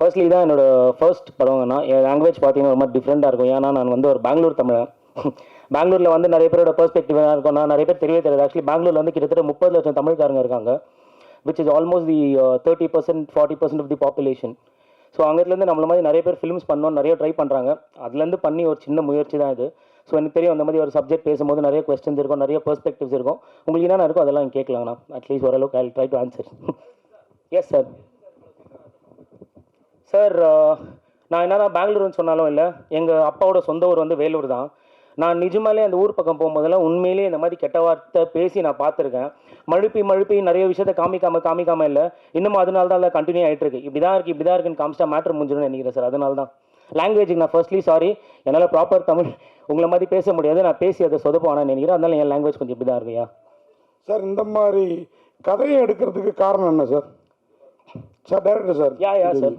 Firstly தான் என்னோட first படம்னா என் லாங்குவேஜ் பார்த்தீங்கன்னா ரொம்ப டிஃப்ரெண்ட்டாக இருக்கும். ஏன்னா நான் வந்து ஒரு பெங்களூர் தமிழன். பெங்களூரில் வந்து நிறைய பேரோட பெர்ஸ்பெக்டிவாக இருக்கும் நான் நிறைய பேர் தெரியவே தெரியாது. ஆக்சுவலி பெங்களூரில் வந்து கிட்டத்தட்ட முப்பது லட்சம் தமிழ்காரங்க இருக்காங்க which is almost the thirty percent forty percent of the population so அங்கேருந்து நம்மள மாதிரி நிறைய பேர் ஃபிலிம்ஸ் பண்ணோம் நிறைய ட்ரை பண்ணுறாங்க அதுலேருந்து பண்ணி ஒரு சின்ன முயற்சி தான் இது. ஸோ எனக்கு தெரியும் அந்த மாதிரி ஒரு சப்ஜெக்ட் பேசும்போது நிறைய கொஸ்டின்ஸ் இருக்கும் நிறைய பெர்ஸ்பெக்டிவ்ஸ் இருக்கும். உங்களுக்கு என்னென்ன இருக்கோ அதெல்லாம் கேட்கலாங்கண்ணா. அட்லீஸ்ட் ஓரளவுக்கு I try to answer yes sir sir நான் என்னன்னா பெங்களூர்னு சொன்னாலும் இல்லை எங்கள் அப்பாவோட சொந்த ஊர் வந்து வேலூர் தான். நான் நிஜமாலே அந்த ஊர் பக்கம் போகும்போதெல்லாம் உண்மையிலேயே இந்த மாதிரி கெட்ட வார்த்தை பேசி நான் பார்த்துருக்கேன். மழுப்பி மழுப்பி நிறைய விஷயத்த காமிக்காம காமிக்காம இல்லை இன்னும் அதனால தான் அதை கண்டினியூ ஆகிட்டு இருக்கு. இப்படி தான் இருக்குது இப்படி தான் இருக்குன்னு காமிச்சா மேட்ரு முடிஞ்சிடும்னு நினைக்கிறேன் சார் அதனால தான். லாங்குவேஜுக்கு நான் ஃபர்ஸ்ட்லி சாரி என்னால் ப்ராப்பர் தமிழ் உங்களை மாதிரி பேச முடியாது. நான் பேசி அதை சொதப்பானு நினைக்கிறேன். அதனால என் லாங்குவேஜ் கொஞ்சம் இப்படி தான் இருக்குயா சார் இந்த மாதிரி கதையை எடுக்கிறதுக்கு காரணம் என்ன sir? Sir director sir. Ya ya sir?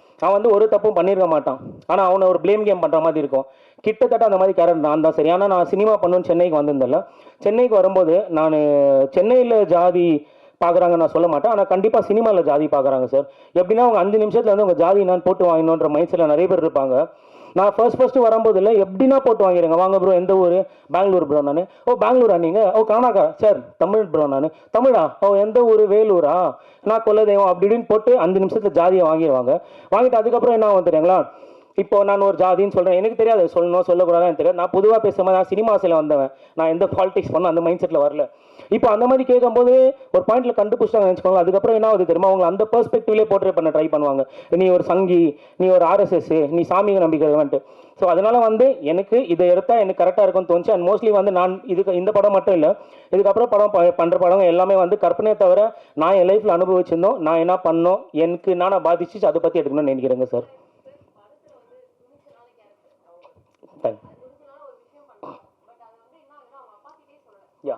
அவன் வந்து ஒரு தப்பும் பண்ணியிருக்க மாட்டான். ஆனால் அவனை ஒரு ப்ளேம் கேம் பண்ணுற மாதிரி இருக்கும். கிட்டத்தட்ட அந்த மாதிரி கேரக்டர் நான் தான் சரி. ஆனால் நான் சினிமா பண்ணுன்னு சென்னைக்கு வந்திருந்தேன்ல. சென்னைக்கு வரும்போது நான் சென்னையில் ஜாதி பார்க்குறாங்க நான் சொல்ல மாட்டேன். ஆனால் கண்டிப்பாக சினிமாவில் ஜாதி பார்க்குறாங்க சார் எப்படின்னா அவங்க அஞ்சு நிமிஷத்தில் வந்து உங்கள் ஜாதி நான் போட்டு வாங்கணுன்ற மைண்ட் செட்டில் நிறைய பேர் இருப்பாங்க. நான் ஃபர்ஸ்ட் ஃபஸ்ட்டு வரும்போது இல்லை. எப்படின்னா போட்டு வாங்கிடுங்க. வாங்க ப்ரோ எந்த ஊர்? பெங்களூர் ப்ரோ நான். ஓ பெங்களூரா நீங்கள் ஓ கர்நாடகா. சார் தமிழ் ப்ரோ நான். தமிழா? ஓ எந்த ஊர்? வேலூரா? நான் கொல்லதெய்வம் அப்படி இப்படின்னு போட்டு அஞ்சு நிமிஷத்தில் ஜாதியை வாங்கிடுவாங்க. வாங்கிட்டு அதுக்கப்புறம் என்ன ஆகும் தெரியுங்களா? இப்போ நான் ஒரு ஜாதின்னு சொல்கிறேன் எனக்கு தெரியாது. சொல்லணும் சொல்லக்கூடாதுன்னு தெரியாது. நான் பொதுவாக பேசும்போது நான் சினிமாஸில் வந்தவன். நான் எந்த பாலிடிக்ஸ் பண்ண அந்த மைண்ட் செட்டில் வரல. இப்போ அந்த மாதிரி கேட்கும்போது ஒரு பாயிண்ட்ல கண்டுபிடிச்சாங்க நினச்சிக்கோங்க அதுக்கப்புறம் என்ன ஆகுது தெரியுமா? அவங்க அந்த பெர்ஸ்பெக்டிவ்லேயே போர்ட்ரேட் பண்ண ட்ரை பண்ணுவாங்க. நீ ஒரு சங்கி நீ ஒரு ஆர்எஸ்எஸ் நீ சாமியை நம்பிக்கை வந்துட்டு. ஸோ அதனால வந்து எனக்கு இதை எடுத்தா எனக்கு கரெக்டாக இருக்கும்னு தோணுச்சு. அண்ட் மோஸ்ட்லி வந்து நான் இதுக்கு இந்த படம் மட்டும் இல்லை. இதுக்கப்புறம் படம் ப- பண்ற படம் எல்லாமே வந்து கற்பனையை தவிர நான் என் லைஃப்ல அனுபவிச்சிருந்தோம். நான் என்ன பண்ணோம்? எனக்கு நான் பாதிச்சு அதை பற்றி எடுக்கணும்னு நினைக்கிறேங்க சார் தேங்க் யா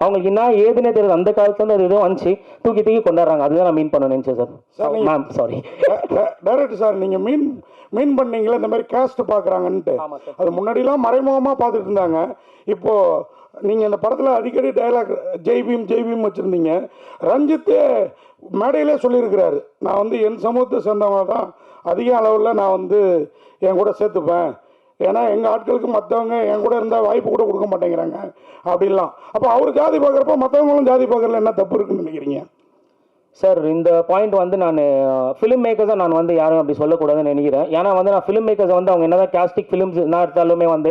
அவங்களுக்கு என்ன ஏதுனே தெரியாது. அந்த காலத்துல ஏதோ வந்துச்சு. தூக்கி தூக்கி கொண்டாடுறாங்க. அதுதான் நான் மீன் பண்ண நினைச்சேன் sir ma'am sorry director sir நீங்க மீன் மீன் பண்ணீங்களா இந்த மாதிரி கேஸ்ட் சார். அது முன்னாடிலாம் மறைமுகமாக பார்த்துட்டு இருந்தாங்க. இப்போ நீங்கள் இந்த படத்தில் அடிக்கடி டயலாக் ஜெய் பீம் ஜெய் பீம் வச்சுருந்தீங்க. ரஞ்சித்து மேடையிலே சொல்லியிருக்கிறாரு. நான் வந்து என் சமூகத்தை சேர்ந்தவங்க தான் அதிக அளவில் நான் வந்து என் கூட சேர்த்துப்பேன். ஏன்னா எங்கள் ஆட்களுக்கு மற்றவங்க என் கூட இருந்தால் வாய்ப்பு கூட கொடுக்க மாட்டேங்கிறாங்க. அப்படிலாம். அப்போ அவர் ஜாதி பார்க்குறப்ப மற்றவங்களும் ஜாதி பார்க்குறதுல என்ன தப்பு இருக்குன்னு நினைக்கிறீங்க? சார் இந்த பாயிண்ட் வந்து நான் ஃபிலிம் மேக்கர்ஸை நான் வந்து யாரும் அப்படி சொல்லக்கூடாதுன்னு நினைக்கிறேன். ஏன்னா வந்து நான் ஃபிலிம் மேக்கர்ஸை வந்து அவங்க என்னதான் கேஸ்டிக் ஃபிலிம்ஸ் என்ன எடுத்தாலுமே வந்து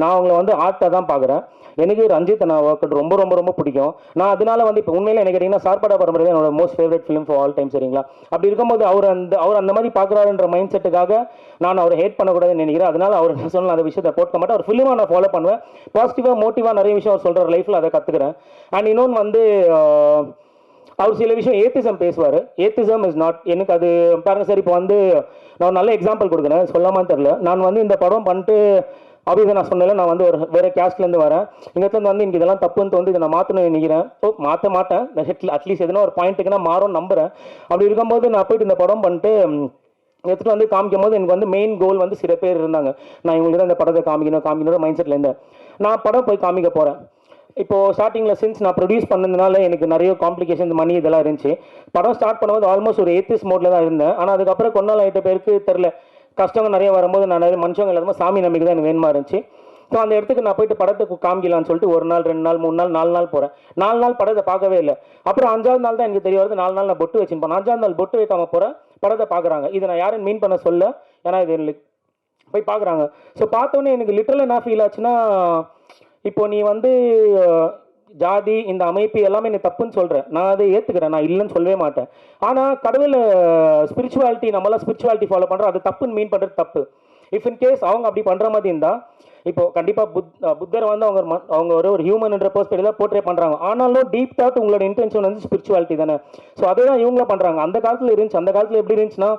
நான் அவங்கள வந்து ஆர்ட்டாக தான் பார்க்குறேன் எனக்கு ரஞ்சித் நான் ஒர்க் ரொம்ப ரொம்ப ரொம்ப பிடிக்கும். நான் அதனால வந்து இப்போ உண்மையில் எனக்கு கேட்டிங்கன்னா சார்பாடா பரம்பரை என்னோட most favourite film for all time சரிங்களா? அப்படி இருக்கும்போது அவர் அந்த அவர் அந்த மாதிரி பார்க்குறாருன்ற மைண்ட் செட்டுக்காக நான் அவரை ஹேட் பண்ணக்கூடாதுன்னு நினைக்கிறேன். அதனால் அவர் சொன்ன அந்த விஷயத்தை போட்க மாட்டேன். அவர் ஃபிலிமாக நான் ஃபாலோ பண்ணுவேன். பாசிட்டிவாக மோட்டிவாக நிறைய விஷயம் அவர் சொல்கிற லைஃப்பில் அதை கற்றுக்கிறேன் அண்ட் இன்னொன்று வந்து அவர் சில விஷயம் ஏத்திசம் பேசுவார். ஏத்திசம் இஸ் நாட் எனக்கு அது பாருங்க சார் இப்போ வந்து நான் ஒரு நல்ல எக்ஸாம்பிள் கொடுக்குறேன். சொல்லாமல் தெரில நான் வந்து இந்த படம் பண்ணிட்டு அப்படிதான் நான் சொன்னேன்ல நான் வந்து ஒரு வேறு கேஸ்ட்லேருந்து வரேன். இந்த இடத்துல வந்து எனக்கு இதெல்லாம் தப்புன்னு தோந்து இதை நான் மாற்றணும் நினைக்கிறேன். ஓ மாற்ற மாட்டேன். அட்லீஸ்ட் எதுனா ஒரு பாயிண்ட்டுக்கு நான் மாறும் நம்புகிறேன் அப்படி இருக்கும்போது நான் போயிட்டு இந்த படம் பண்ணிட்டு எடுத்துகிட்டு வந்து காமிக்கும் போது எனக்கு வந்து மெயின் கோல் வந்து சில பேர் இருந்தாங்க. நான் இவங்களுக்கு தான் இந்த படத்தை காமிக்கணும் காமிக்கணும் மைண்ட் செட்டில் இருந்தேன். நான் படம் போய் காமிக்க போகிறேன் இப்போ ஸ்டார்டிங்கில் சின்ஸ் நான் ப்ரொடியூஸ் பண்ணதுனால எனக்கு நிறைய காம்ப்ளிகேஷன் மணி இதெல்லாம் இருந்துச்சு. படம் ஸ்டார்ட் பண்ணும்போது ஆல்மோஸ்ட் ஒரு எய்த்திஸ் மோடில் தான் இருந்தேன். ஆனால் அதுக்கப்புறம் கொஞ்ச நாள் ஆகிட்ட பேருக்கு தெரில கஷ்டங்க நிறைய வரும்போது நான் நிறைய மனுஷங்க இல்லாமல் சாமி நம்பிக்கை தான் எனக்கு வேணுமா இருந்துச்சு. ஸோ அந்த இடத்துக்கு நான் போயிட்டு படத்துக்கு காமிக்கலாம்னு சொல்லிட்டு ஒரு நாள் ரெண்டு நாள் மூணு நாள் நாலு நாள் போகிறேன் நாலு நாள் படத்தை பார்க்கவே இல்லை. அப்புறம் அஞ்சாவது நாள் தான் எனக்கு தெரிய வருது. நாலு நாள் நான் பொட்டு வச்சுருப்பேன் அஞ்சாவது நாள் பொட்டு வைக்காம போகிறேன் படத்தை பார்க்குறாங்க. இதை நான் யாரும் மீன் பண்ண சொல்ல. ஏன்னா இது எனக்கு போய் பார்க்குறாங்க. ஸோ பார்த்தோன்னே எனக்கு லிட்டரலாக என்ன ஃபீல் ஆச்சுன்னா இப்போ நீ வந்து ஜாதி இந்த அமைப்பு எல்லாமே நீ தப்புன்னு சொல்கிறேன் நான் அதை ஏற்றுக்கிறேன் நான் இல்லைன்னு சொல்லவே மாட்டேன். ஆனால் கடவுள் ஸ்பிரிச்சுவாலிட்டி நம்மளாம் ஸ்பிரிச்சுவாலிட்டி ஃபாலோ பண்ணுறோம் அது தப்புன்னு மீன் பண்ணுறது தப்பு. இஃப் இன் கேஸ் அவங்க அப்படி பண்ணுற மாதிரி இருந்தால் இப்போ கண்டிப்பாக புத் புத்தரை வந்து அவங்க அவங்க ஒரு ஒரு ஹியூமன்ன்ற பெர்ஸ்பெக்டிவ் தான் போர்ட்ரே பண்ணுறாங்க ஆனாலும் டீப் தாட் உங்களோட இன்டென்ஷன் வந்து ஸ்பிரிச்சுவாலிட்டி தானே. ஸோ அதே தான் இவங்களும் பண்ணுறாங்க அந்த காலத்தில் இருந்துச்சு. அந்த காலத்தில் எப்படி இருந்துச்சுன்னா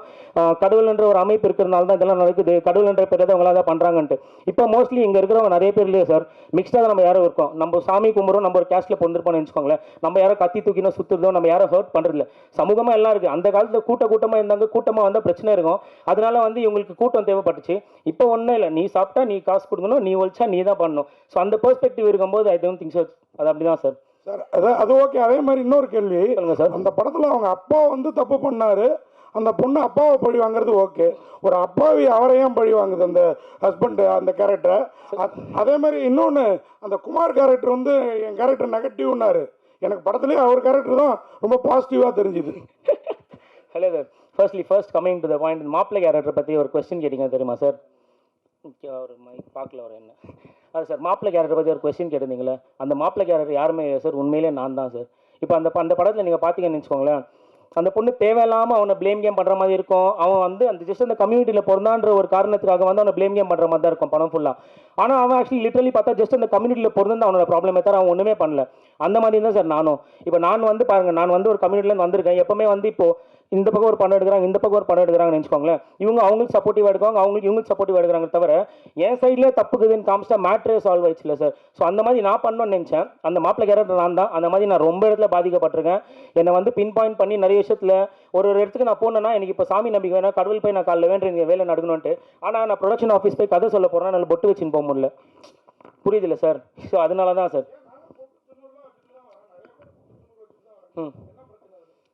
கடவுள் கடவுள்ன்ற ஒரு அமைப்பு இருக்கிறனால தான் இதெல்லாம் நடக்குது. கடவுள்ன்ற பேர் தான் அவங்களால தான் பண்ணுறாங்கன்ட்டு இப்போ மோஸ்ட்லி இங்கே இருக்கிறவங்க நிறைய பேர் இல்லையா சார் மிக்ஸ்டாக நம்ம யாரும் இருக்கோம். நம்ம சாமி கும்பிட்றோம் நம்ம ஒரு கேஸ்ட்டில் பொந்திருப்போம்னு வச்சுக்கோங்களேன் நம்ம யாரும் கத்தி தூக்கினா சுற்றுறதோ நம்ம யாரும் ஹர்ட் பண்ணுறதில்ல சமூகமாக எல்லாம் இருக்குது அந்த காலத்தில் கூட்ட கூட்டமாக இருந்தாங்க. கூட்டமாக வந்தால் பிரச்சனை இருக்கும். அதனால வந்து இவங்களுக்கு கூட்டம் தேவைப்பட்டுச்சு. இப்போ ஒன்றும் இல்லை. நீ சாப்பிட்டா நீ காசு கொடுக்கணும். நீ ஒழிச்சா நீ தான் பண்ணணும். ஸோ அந்த பெர்ஸ்பெக்டிவ் இருக்கும்போது ஐ டோன்ட் திங்க் ஸோ அது அப்படி தான் சார் சார் அது அது ஓகே அதே மாதிரி இன்னொரு கேள்வி. சொல்லுங்கள் சார் அந்த படத்தில் அவங்க அப்பா வந்து தப்பு பண்ணாரு. அந்த பொண்ணு அப்பாவை பழி வாங்குறது ஓகே ஒரு அப்பாவி அவரை ஏன் பழி வாங்குது அந்த ஹஸ்பண்ட் அந்த கேரக்டரை அதே மாதிரி இன்னொன்று அந்த குமார் கேரக்டர் வந்து என் கேரக்டர் நெகட்டிவ்னாரு எனக்கு படத்துலேயே அவர் கேரக்டர் தான் ரொம்ப பாசிட்டிவாக தெரிஞ்சுது. Hello sir firstly first coming to the point மாப்பிள்ளை கேரக்டர் பற்றி ஒரு கொஸ்டின் கேட்டிங்க தெரியுமா சார் அவர் மைக் பார்க்கல அவர் என்ன. அது சார் மாப்பிள்ளை கேரக்டர் பற்றி ஒரு கொஸ்டின் கேட்டிருந்தீங்களே அந்த மாப்பிள்ளை கேரக்டர் யாருமே இல்லை சார்? உண்மையிலே நான் தான் சார். இப்போ அந்த அந்த படத்தில் நீங்கள் பார்த்தீங்கன்னு வச்சுக்கோங்களேன் அந்த பொண்ணு தேவையில்லாமல் அவனை ப்ளேம் கேம் பண்ணுற மாதிரி இருக்கும். அவன் வந்து அந்த ஜஸ்ட் அந்த கம்யூனிட்டியில் பிறந்தான்ற ஒரு காரணத்துக்காக வந்து அவனை ப்ளேம் கேம் பண்ணுற மாதிரி தான் இருக்கும் படம் ஃபுல்லாக ஆனால் அவன் ஆக்சுவலி லிட்டரலி பார்த்தா ஜஸ்ட் அந்த கம்யூனிட்டியில் பிறந்து அவனோட ப்ராப்ளமே தவிர அவன் ஒன்றுமே பண்ணல. அந்த மாதிரி தான் சார் நானும். இப்போ நான் வந்து பாருங்கள் நான் வந்து ஒரு கம்யூனிட்டிலேருந்து வந்திருக்கேன். எப்போவுமே வந்து இப்போது இந்த பக்கம் ஒரு பணம் எடுக்கிறாங்க இந்த பக்கம் ஒரு பணம் எடுக்கிறாங்கன்னு நினச்சிக்கோங்களேன். இவங்க அவங்களுக்கு சப்போர்ட்டிவாக எடுக்காங்க அவங்களுக்கு இவங்களுக்கு சப்போர்ட்டிவாக எடுக்கிறாங்க தவிர என் சைட்லேயே தப்புக்குதுன்னு காமிச்சா மேட்ரே சால்வ் ஆயிடுச்சுல சார் ஸோ அந்த மாதிரி நான் பண்ணணும்னு நினச்சேன். அந்த மாப்பிள்ளை கேரக்டர் நான் தான். அந்த மாதிரி நான் ரொம்ப இடத்துல பாதிக்கப்பட்டிருக்கேன். என்னை வந்து பின் பாயிண்ட் பண்ணி நிறைய விஷயத்தில் ஒரு ஒரு இடத்துக்கு நான் போனேன்னா எனக்கு இப்போ சாமி நம்பிக்கை வேணா கடவுள் போய் நான் காலைல வேண்டிய வேலை நடக்கணும்ட்டு ஆனால் நான் ப்ரொடக்ஷன் ஆஃபீஸ் போய் கதை சொல்ல போகிறேன் என்னால் பொட்டு வச்சுன்னு போக முடியல. புரியுதுல்ல சார் ஸோ அதனால தான் சார் ம்.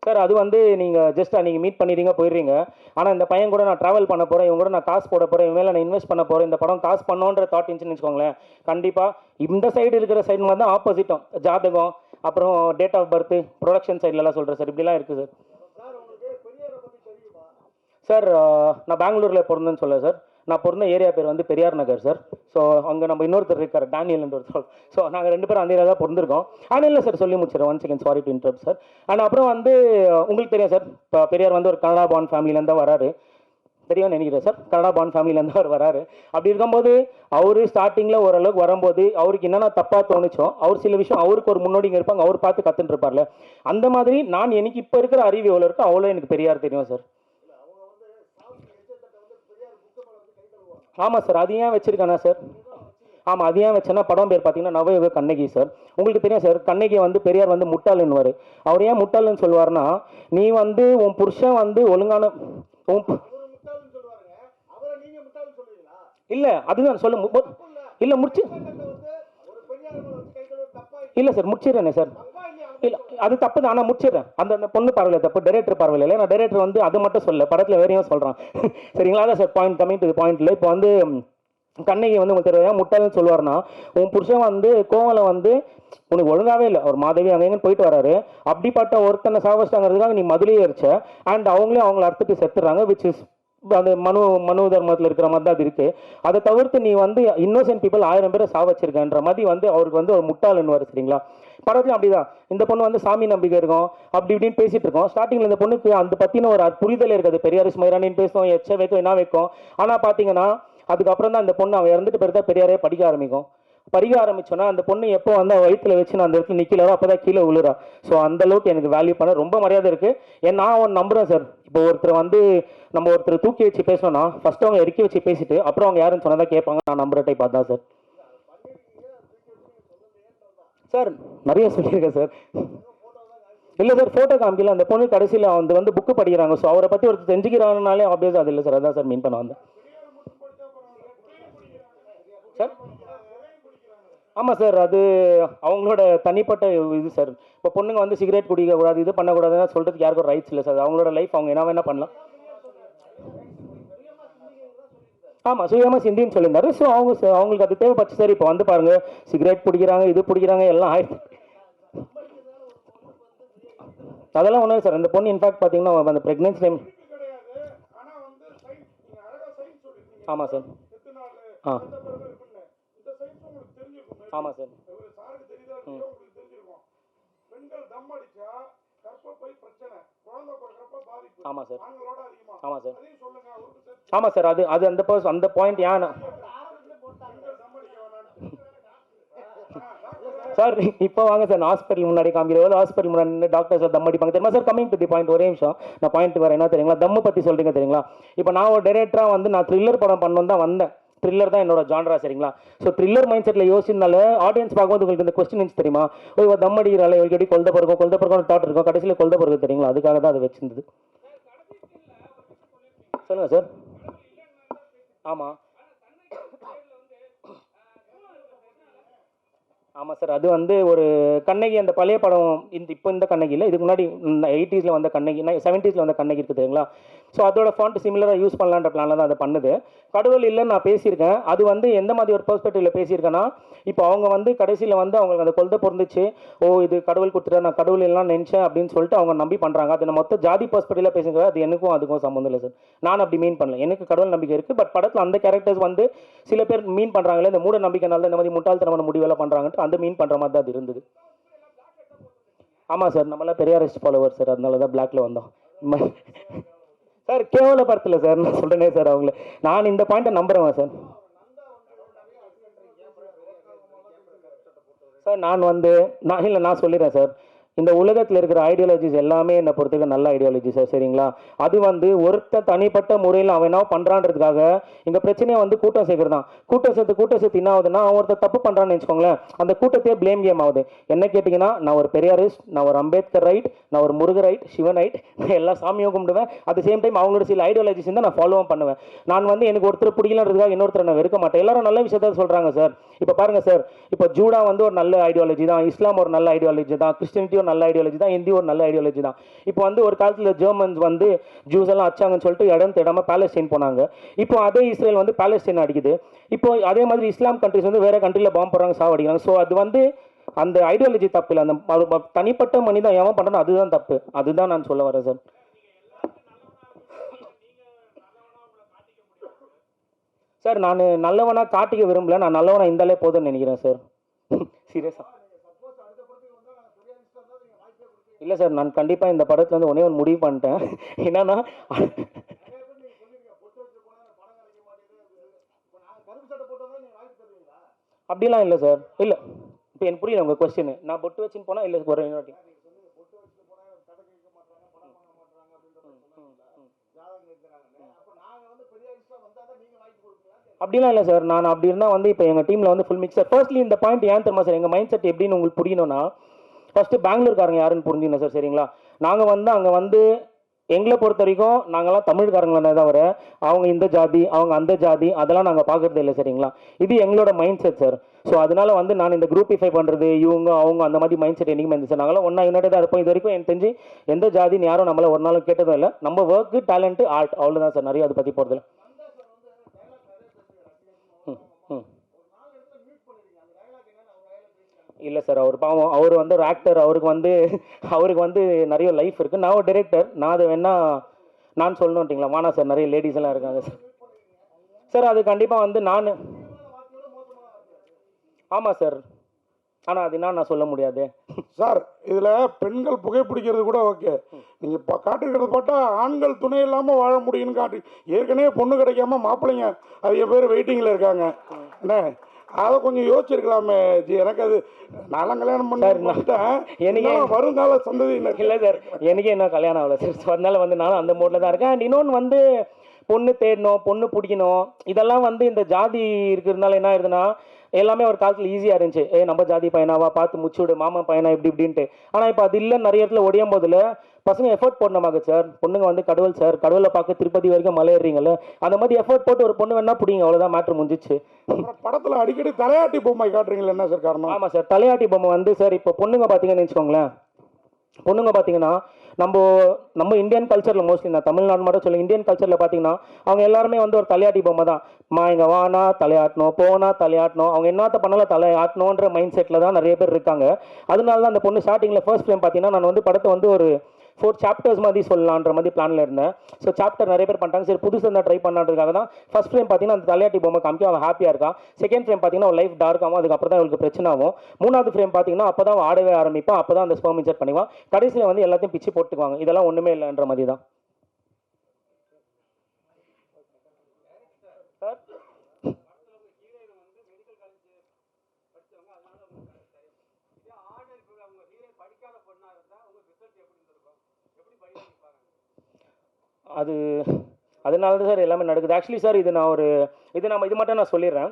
சார் அது வந்து நீங்கள் ஜஸ்ட் நீங்கள் மீட் பண்ணிடுறீங்க போயிடுறீங்க. ஆனால் இந்த பையன் கூட நான் ட்ராவல் பண்ண போகிறேன் இவங்க கூட நான் காசு போட போகிறேன் இவன் மேலே நான் இன்வெஸ்ட் பண்ண போகிறேன் இந்த படம் காசு பண்ணோன்ற தாட் இருந்துச்சுன்னு வச்சுக்கோங்களேன். கண்டிப்பாக இந்த சைடு இருக்கிற சைடு மாதிரி தான் ஆப்போசிட்டும் ஜாதகம் அப்புறம் டேட் ஆஃப் பர்த் ப்ரொடக்ஷன் சைட்லலாம் சொல்கிறேன் சார் இப்படிலாம் இருக்குது சார் சார் நான் பெங்களூரில் பிறந்தேன்னு சொல்ல சார் நான் பிறந்த ஏரியா பேர் வந்து பெரியார் நகர் சார் ஸோ அங்கே நம்ம இன்னொருத்தர் இருக்கார் டேனியல் ஒருத்தர் ஸோ நாங்கள் ரெண்டு பேரும் அந்த ஏரியா தான் பிறந்திருக்கோம். ஆனால் இல்லை சார் சொல்லி முடிச்சிடும் one second sorry to interrupt sir and அப்புறம் வந்து உங்களுக்கு தெரியும் சார் இப்போ பெரியார் வந்து ஒரு கனடா பாண்ட் ஃபேமிலியிலேருந்து தான் வராரு. தெரியும்னு நினைக்கிறேன் சார் கனடா பாண்ட் ஃபேமிலியிலேருந்து அவர் வராரு. அப்படி இருக்கும்போது அவர் ஸ்டார்டிங்கில் ஓரளவுக்கு வரும்போது அவருக்கு என்னென்ன தப்பாக தோணுச்சோ அவர் சில விஷயம் அவருக்கு ஒரு முன்னோடிங்க இருப்பாங்க அவர் பார்த்து கற்றுட்டு இருப்பார்ல. அந்த மாதிரி நான் எனக்கு இப்போ இருக்கிற அறிவு எவ்வளோ இருக்கோ அவ்வளோ எனக்கு பெரியார் தெரியும் சார் ஆமாம் சார் அது ஏன் வச்சிருக்கானா சார்? ஆமாம் அது ஏன் வச்சேன்னா படம் பேர் பார்த்தீங்கன்னா நவயுக கண்ணகி சார். உங்களுக்கு தெரியும் சார் கண்ணகி வந்து பெரியார் வந்து முட்டாளுன்னுவார். அவர் ஏன் முட்டாளுன்னு சொல்லுவார்னா நீ வந்து உன் புருஷன் வந்து ஒழுங்கான உன் இல்லை அதுதான் சொல்ல இல்லை. முடிச்சு இல்லை சார் முடிச்சிடுறேனே சார். இல்லை அது தப்பு தான். ஆனால் முடிச்சிடுறேன். அந்த அந்த பொண்ணு பார்வையில் தப்பு. டைரக்டர் பார்வையில் இல்லை. நான் டைரக்டர் வந்து அது மட்டும் சொல்ல படத்தில் வேறையும் சொல்கிறான் சரிங்களா? அதான் சார் பாயிண்ட் கம்மிங் டு பாயிண்ட்ல இப்போ வந்து கண்ணகி வந்து உங்களுக்கு தெரியாது? முட்டாள்னு சொல்லுவார்னா உன் புருஷன் வந்து கோவலை வந்து உனக்கு ஒழுங்காவே இல்லை. ஒரு மாதவி அங்கே எங்கன்னு போயிட்டு வராரு. அப்படிப்பட்ட ஒருத்தனை சாவச்சிட்டாங்கிறதுக்காக நீ மதுரையே இருச்ச அண்ட் அவங்களே அவங்கள அறுத்துட்டு செத்துறாங்க விச் இஸ் அந்த மனு மனு தர்மத்தில் இருக்கிற மாதிரி தான் அது இருக்குது அதை தவிர்த்து நீ வந்து இன்னோசென்ட் பீப்புள் ஆயிரம் பேரை சாவச்சிருக்கன்ற மாதிரி வந்து அவருக்கு வந்து ஒரு முட்டாளன்னு வர சரிங்களா? படத்துலையும் அப்படிதான். இந்த பொண்ணு வந்து சாமி நம்பிக்கை இருக்கும் அப்படி இப்படின்னு பேசிட்டு இருக்கோம். ஸ்டார்டிங்ல இந்த பொண்ணுக்கு அந்த பத்தின ஒரு புரிதல் இருக்காது. பெரியார் ஸ்மைரானின்னு பேசுவோம் எச்ச வைக்கும் என்ன வைக்கும். ஆனால் பார்த்தீங்கன்னா அதுக்கப்புறம் தான் இந்த பொண்ணு அவன் இறந்துட்டு பிறகு தான் பெரியாரே படிக்க ஆரம்பிக்கும். பறிக ஆரம்பிச்சோன்னா அந்த பொண்ணு எப்போ வந்து அவ வயிற்றுல வச்சு நான் அந்த இடத்துல நிற்கலோ அப்போ தான் கீழே விழுறா. ஸோ அந்த அளவுக்கு எனக்கு வேல்யூ பண்ண ரொம்ப மரியாதை இருக்குது ஏன் நான் ஒன்று நம்புகிறேன் சார் இப்போ ஒருத்தர் வந்து நம்ம ஒருத்தர் தூக்கி வச்சு பேசணும்னா ஃபஸ்ட்டு அவங்க இறக்கி வச்சு பேசிட்டு அப்புறம் அவங்க யாருன்னு சொன்னதா கேட்பாங்க. நான் நம்புற டைப் அதான் சார் சார் நிறைய சொல்லியிருக்கேன் சார் இல்லை சார் ஃபோட்டோ காமிக்கல. அந்த பொண்ணு கடைசியில் வந்து வந்து புக்கு படிக்கிறாங்க. ஸோ அவரை பற்றி ஒருத்தர் தெரிஞ்சுக்கிறாங்கனாலே ஆப்வியஸ் அது இல்லை சார் அதான் சார் மீன் பண்ண வந்தேன். சார் ஆமாம் சார் அது அவங்களோட தனிப்பட்ட இது சார். இப்போ பொண்ணுங்க வந்து சிகரெட் குடிக்க கூடாது இது பண்ணக்கூடாதுன்னு சொல்கிறதுக்கு யாருக்கும் ரைட்ஸ் இல்லை சார். அவங்களோட லைஃப் அவங்க என்ன வேணால் பண்ணலாம். ஆமாம் சுயமாக சிந்தின்னு சொல்லியிருந்தாரு. ஸோ அவங்க அவங்களுக்கு அது தேவைப்பட்டு சார். இப்போ வந்து பாருங்க சிகரெட் பிடிக்கிறாங்க இது பிடிக்கிறாங்க எல்லாம் ஆயிடுச்சு. அதெல்லாம் ஒன்றும் சார். அந்த பொண்ணு இன்ஃபேக்ட் பார்த்தீங்கன்னா அந்த ப்ரெக்னென்சி டைம் ஆமாம் சார். ஆ. ஆமாம் சார். பாதிப்பு. ஆமாம் சார். ஆமாம் சார். ஆமாம் சார். அது அது அந்த பர்ஸ் அந்த பாயிண்ட் ஏன் சார் இப்போ வாங்க சார். நான் ஹாஸ்பிட்டல் முன்னாடி காமிக்கிற ஹாஸ்பிட்டல் முன்னாடி டாக்டர் சார் தம் அடிப்பாங்க. தெரியுமா sir? Coming to the point ஒரே நிமிஷம். நான் பாயிண்ட் வரேன் என்ன தெரியுங்களா? தம்மு பற்றி சொல்கிறீங்க தெரியுங்களா? இப்போ நான் ஒரு டேரக்டராக வந்து நான் த்ரில்லர் படம் பண்ணணும் தான் வந்தேன். த்ரில்லர் தான் என்னோட ஜான்ரா சரிங்களா? ஸோ த்ரில்லர் மைண்ட் செட்டில் யோசிச்சனால ஆடியன்ஸ் பார்க்கும்போது உங்களுக்கு இந்த கொஸ்டின் இருந்துச்சு தெரியுமா? ஓ இவ தம் அடிக்கிறாள் இவருக்கு எப்படி கொல்த பிறக்கும் கொல்த பிறகு தாட் இருக்கும். கடைசியில் கொல்த பிறகு தெரியுங்களா? அதுக்காக தான் அது வச்சிருந்தது. சொல்லுங்கள் சார் ஆமாம் ஆமாம் சார் அது வந்து ஒரு கண்ணகி அந்த பழைய படம் இந்த இப்போ இந்த கண்ணகி இல்லை இதுக்கு முன்னாடி எயிட்டிஸில் வந்த கண்ணகி செவன்ட்டீஸில் வந்த கண்ணகி இருக்குது தெரியுங்களா? ஸோ அதோட ஃபாண்ட் சிமிலராக யூஸ் பண்ணலான்ற பிளானில் தான் அதை பண்ணுது. கடவுள் இல்லைன்னு நான் பேசியிருக்கேன். அது வந்து எந்த மாதிரி ஒரு பெர்ஸ்பெக்டிவில் பேசியிருக்கேன்னா இப்போ அவங்க வந்து கடைசியில் வந்து அவங்களுக்கு அந்த கொள்கை பொருந்துச்சு ஓ இது கடவுள் கொடுத்துட்டா நான் கடவுள் எல்லாம் நினச்சேன் அப்படின்னு சொல்லிட்டு அவங்க நம்பி பண்ணுறாங்க அது நான் மொத்த ஜாதி பெர்ஸ்பெக்டிவில் பேசுகிறது அது எனக்கும் அதுக்கும் சம்மந்தம் இல்லை சார். நான் அப்படி மீன் பண்ணல. எனக்கு கடவுள் நம்பிக்கை இருக்குது பட் படத்தில் அந்த கேரக்டர்ஸ் வந்து சில பேர் மீன் பண்ணுறாங்களே இந்த மூட நம்பிக்கைனால இந்த மாதிரி முட்டாள்தனமான முடிவெல்லாம் பண்ணுறாங்கன்ட்டு அந்த மீன் பண்ணுற மாதிரி தான் அது இருந்தது. ஆமாம் சார் நம்மளாம் பெரியாரிஸ்ட் ஃபாலோவர் சார் அதனால தான் பிளாக்ல வந்தோம். சார் கேவல படத்தில் சார் நான் சொல்கிறேனே சார் அவங்கள. நான் இந்த பாயிண்ட்டை நம்புறேன் சார். சார் நான் வந்து நான் இல்லை நான் சொல்லிடுறேன் சார். இந்த உலகத்தில் இருக்கிற ஐடியாலஜிஸ் எல்லாமே என்னை பொறுத்துக்க நல்ல ஐடியாலஜிஸா சார் சரிங்களா? அது வந்து ஒருத்த தனிப்பட்ட முறையில் அவன் என்ன பண்ணுறான்றதுக்காக இங்கே பிரச்சனையை வந்து கூட்டம் சேர்க்குறது தான் கூட்டம் சேர்த்து கூட்டம் சேர்த்து என்ன ஆகுதுன்னா அவன் ஒருத்தர் தப்பு பண்ணுறான்னு வச்சுக்கோங்களேன் அந்த கூட்டத்தையே ப்ளேம் கேம் ஆகுது. என்ன கேட்டிங்கன்னா நான் ஒரு பெரியாரிஸ்ட் நான் ஒரு அம்பேத்கர் ரைட் நான் ஒரு முருக ரைட் சிவன் ரைட் எல்லா சாமியும் கும்பிடுவேன். அட் சேம் டைம் அவங்களோட சில ஐடியாலஜிஸ் தான் நான் ஃபாலோவும் பண்ணுவேன். நான் வந்து எனக்கு ஒருத்தர் பிடிக்கலன்றதுக்காக இன்னொருத்தரை நான் வெறுக்க மாட்டேன். எல்லாரும் நல்ல விஷயத்த சொல்கிறாங்க சார் இப்போ பாருங்கள் சார் இப்போ ஜூடா வந்து ஒரு நல்ல ஐடியாலஜி தான். இஸ்லாம் ஒரு நல்ல ஐடியாலஜி தான். கிறிஸ்டினிட்டி ஒரு நல்ல ஐடியாலஜி தான் ஹிந்தி ஒரு நல்ல ஐடியாலஜி தான். இப்போ வந்து ஒரு காலத்தில் ஜெர்மன்ஸ் வந்து ஜூஸ் எல்லாம் அச்சாங்கன்னு சொல்லிட்டு இடம் தேடாமல் பாலஸ்தீன் போனாங்க. இப்போ அதே இஸ்ரேல் வந்து பாலஸ்தீன் அடிக்குது. இப்போ அதே மாதிரி இஸ்லாம் கண்ட்ரிஸ் வந்து வேறு கண்ட்ரியில் பாம்பு போடுறாங்க சாவடிக்கிறாங்க ஸோ அது வந்து அந்த ஐடியாலஜி தப்பு இல்லை. அந்த தனிப்பட்ட மனிதன் எவன் பண்ணுறனோ அதுதான் தப்பு. அதுதான் நான் சொல்ல வரேன் சார். சார் நான் நல்லவனாக காட்டிக்க விரும்பல. நான் நல்லவனாக இருந்தாலே போதும்னு நினைக்கிறேன் சார். சீரியஸாக இல்லை சார் நான் கண்டிப்பாக இந்த படத்தில் வந்து ஒன்றே ஒன்று முடிவு பண்ணிட்டேன். என்னன்னா அப்படிலாம் இல்லை சார். இல்லை இப்போ எனக்கு புரியல உங்கள் கொஸ்டின் நான் பொட்டு வச்சுன்னு போனால் இல்லை ஒரு இன்னொரு வாட்டி. அப்படிலாம் இல்லை சார். நான் அப்படி இருந்தால் வந்து இப்போ எங்கள் டீமில் வந்து ஃபுல் மிக்சர் ஃபர்ஸ்ட்லி இந்த பாயிண்ட் ஏன் தெரியுமா சார்? எங்கள் மைண்ட் செட் எப்படின்னு உங்களுக்கு புரியணும்னா ஃபஸ்ட்டு பெங்களூர்காரங்க யாருன்னு புரிஞ்சுக்கணும் சார் சரிங்களா? நாங்கள் வந்து அங்கே வந்து எங்களை பொறுத்த வரைக்கும் நாங்கள்லாம் தமிழ்காரங்களே தவிர அவங்க இந்த ஜாதி அவங்க அந்த ஜாதி அதெல்லாம் நாங்கள் பார்க்குறது இல்லை சரிங்களா? இது எங்களோட மைண்ட் செட் சார் ஸோ அதனால வந்து நான் இந்த குரூப்பிஃபை பண்ணுறது இவங்க அவங்க அந்த மாதிரி மைண்ட் செட் என்றைக்குமே இருந்துச்சு நாங்களாம் ஒன்றா யுனைடடாக இருப்போம். இது வரைக்கும் எனக்கு தெரிஞ்சு எந்த ஜாதின்னு யாரும் நம்மளை ஒரு நாளும் கேட்டதும் இல்லை. நம்ம ஒர்க்கு டேலண்ட்டு ஆர்ட் அவ்வளோதான் சார் நிறைய அதை பற்றி போகிறதில்ல ம் ம் இல்லை சார் அவர் பாவம் அவர் வந்து ஒரு ஆக்டர் அவருக்கு வந்து அவருக்கு வந்து நிறைய லைஃப் இருக்குது நான் ஒரு டைரக்டர் நான் அதை வேணால் நான் சொல்லணுன்ட்டிங்களா வானா சார் நிறைய லேடிஸ் எல்லாம் இருக்காங்க சார் சார் அது கண்டிப்பாக வந்து நான் ஆமாம் சார் ஆனால் அது என்ன நான் சொல்ல முடியாது. சார் இதில் பெண்கள் புகைப்பிடிக்கிறது கூட ஓகே நீங்கள் இப்போ காட்டுக்கிறது பார்த்தா ஆண்கள் துணை இல்லாமல் வாழ முடியும்னு காட்டு ஏற்கனவே பொண்ணு கிடைக்காம மாப்பிள்ளைங்க அதிக பேர் வெயிட்டிங்கில் இருக்காங்க. என்ன? அதை கொஞ்சம் யோசிச்சிருக்கலாமே. ஜி எனக்கு அது நான்லாம் கல்யாணம் பண்ணி சார், நான்- வந்துட்டேன் எனக்கு- வருங்கால சந்ததியினர். இல்லை சார் எனக்கே இன்னும் கல்யாணம் ஆகல சார். ஸோ அதனால வந்து நானும் அந்த மூடில் தான் இருக்கேன். அண்ட் இன்னொன்று வந்து பொண்ணு தேடணும் பொண்ணு பிடிக்கணும் இதெல்லாம் வந்து இந்த ஜாதி இருக்கிறதுனால என்ன ஆயிருதுன்னா எல்லாமே ஒரு காலத்தில் ஈஸியாக இருந்துச்சு. ஏ நம்ம ஜாதி பையனாவா? பார்த்து முச்சு விடு மாமா பையனா? இப்படி இப்படின்ட்டு. ஆனால் இப்போ அது இல்லை நிறைய இடத்துல ஒடியும் போதில் பசங்க எஃபோர்ட் போடணுமாங்க சார் பொண்ணுங்க வந்து கடவுள் சார் கடவுளை பார்க்க திருப்பதி வரைக்கும் மலை ஏறுறீங்கல்ல அந்த மாதிரி எஃபோர்ட் போட்டு ஒரு பொண்ணு வேணா பிடிங்க. அவ்வளோதான் மேட்ரு முடிஞ்சிச்சு. படத்துல அடிக்கடி தலையாட்டி பொம்மை காட்டுறீங்களா என்ன சார் காரணம்? ஆமாம் சார் தலையாட்டி பொம்மை வந்து சார் இப்போ பொண்ணுங்க பார்த்தீங்கன்னு வச்சுக்கோங்களேன். பொண்ணுங்க பார்த்தீங்கன்னா நம்ம நம்ம இந்தியன் கல்ச்சரில் மோஸ்ட்லி நான் தமிழ்நாடு மட்டும் சொல்ல இந்தியன் கல்ச்சரில் பார்த்தீங்கன்னா அவங்க எல்லாருமே வந்து ஒரு தலையாட்டி பொம்மை தான். மா இங்கே வானா தலையாட்டணும் போனா தலையாட்டணும். அவங்க என்னத்த பண்ணலாம் தலையாட்டணுன்ற மைண்ட் செட்டில் தான் நிறைய பேர் இருக்காங்க. அதனால தான் அந்த பொண்ணு ஸ்டார்டிங்கில் ஃபர்ஸ்ட் ஃப்ரேம் பார்த்தீங்கன்னா நான் வந்து படத்தை வந்து ஒரு ஃபோர் சாப்டர்ஸ் மாதிரி சொல்லலான்ற மாதிரி பிளானில் இருந்தேன். ஸோ சாப்டர் நிறைய பேர் பண்ணிட்டாங்க. சரி புதுசு இருந்தால் ட்ரை பண்ணான்றதுக்காக தான் ஃபஸ்ட் ஃப்ரேம் பார்த்தீங்கன்னா அந்த தலையாட்டி பொம்மை காமிக்க அவன் ஹாப்பியாக இருக்கான். செகண்ட் ஃப்ரேம் பார்த்தீங்கன்னா லைஃப் டார்க் ஆகும். அதுக்கப்புறம் தான் அவளுக்கு பிரச்சனை ஆகும். மூணாவது ஃப்ரேம் பார்த்தீங்கன்னா அப்போ தான் ஆடவே ஆரம்பிப்பான். அப்போ தான் அந்த ஸ்பெர்ம் இன்செர்ட் பண்ணிக்குவான். கடைசியில் வந்து எல்லாத்தையும் பிச்சு போட்டுக்குவாங்க. இதெல்லாம் ஒன்றுமே இல்லைன்ற மாதிரி தான். அது அதனால தான் சார் எல்லாமே நடக்குது. ஆக்சுவலி சார் இது நான் ஒரு இது நம்ம இது மட்டும் நான் சொல்லிடுறேன்.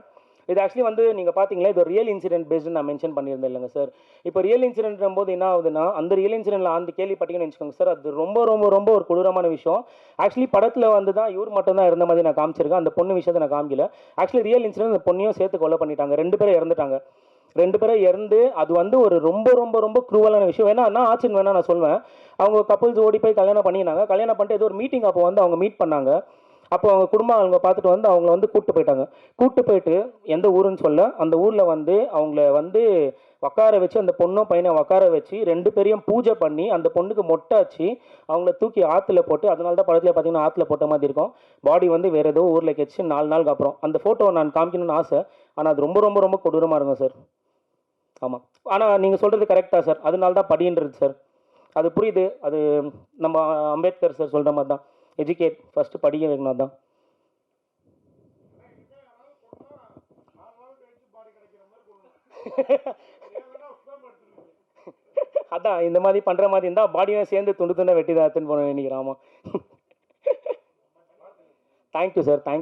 இது ஆக்சுவலி வந்து நீங்கள் பார்த்தீங்களா இது ஒரு ரியல் இன்சிடென்ட் பேஸ்டு நான் மென்ஷன் பண்ணியிருந்தேன் இல்லைங்க சார். இப்போ ரியல் இன்சிடென்ட் போது என்ன ஆகுதுன்னா அந்த ரியல் இன்சிடென்ட்ல அந்த கேள்விப்பட்டீங்கன்னு வச்சுக்கோங்க சார் அது ரொம்ப ரொம்ப ரொம்ப ஒரு கொடூரமான விஷயம். ஆக்சுவலி படத்தில் வந்து தான் இவர் மட்டும் தான் இருந்த மாதிரி நான் காமிச்சிருக்கேன். அந்த பொண்ணு விஷயத்தை நான் காமிக்கல. ஆக்சுவலி ரியல் இன்சிடென்ட் அந்த பொண்ணையும் சேர்த்து கொலை பண்ணிட்டாங்க. ரெண்டு பேரும் இறந்துட்டாங்க. ரெண்டு பேரும் இறந்து அது வந்து ஒரு ரொம்ப ரொம்ப ரொம்ப குரூவலான விஷயம். வேணா என்ன ஆச்சுன்னு வேணா நான் சொல்வேன். அவங்க கப்புள்ஸ் ஓடி போய் கல்யாணம் பண்ணினாங்க. கல்யாணம் பண்ணிட்டு ஏதோ ஒரு மீட்டிங் அப்போ வந்து அவங்க மீட் பண்ணாங்க. அப்போ அவங்க குடும்பம் அவங்க பார்த்துட்டு வந்து அவங்கள வந்து கூப்பிட்டு போயிட்டாங்க. கூப்பிட்டு போயிட்டு எந்த ஊருன்னு சொல்ல அந்த ஊரில் வந்து அவங்கள வந்து உக்கார வச்சு அந்த பொண்ணும் பையனை உக்கார வச்சு ரெண்டு பேரையும் பூஜை பண்ணி அந்த பொண்ணுக்கு மொட்டாச்சு அவங்கள தூக்கி ஆற்றுல போட்டு அதனால தான் படத்தில் பார்த்தீங்கன்னா ஆற்றுல போட்ட மாதிரி இருக்கும். பாடி வந்து வேறு ஏதோ ஊரில் கெச்சு நாலு நாளுக்கு அப்புறம். அந்த ஃபோட்டோவை நான் காமிக்கணும்னு ஆசை. ஆனால் அது ரொம்ப ரொம்ப ரொம்ப கொடூரமாக இருக்கும் சார் ஆமாம் ஆனால் நீங்கள் சொல்கிறது கரெக்டாக சார் அதனால தான் படின்றது சார் அது புரியுது. அது நம்ம அம்பேத்கர் சார் சொல்கிற மாதிரி தான். எஜுகேட் ஃபஸ்ட்டு படிக்க வைக்கணும் தான் அதான் இந்த மாதிரி பண்ணுற மாதிரி இருந்தால் பாடியும் சேர்ந்து துண்டு துண்டை வெட்டி தான் எடுத்துன்னு போன நினைக்கிறேன். ஆமாம் தேங்க்யூ சார் தேங்க்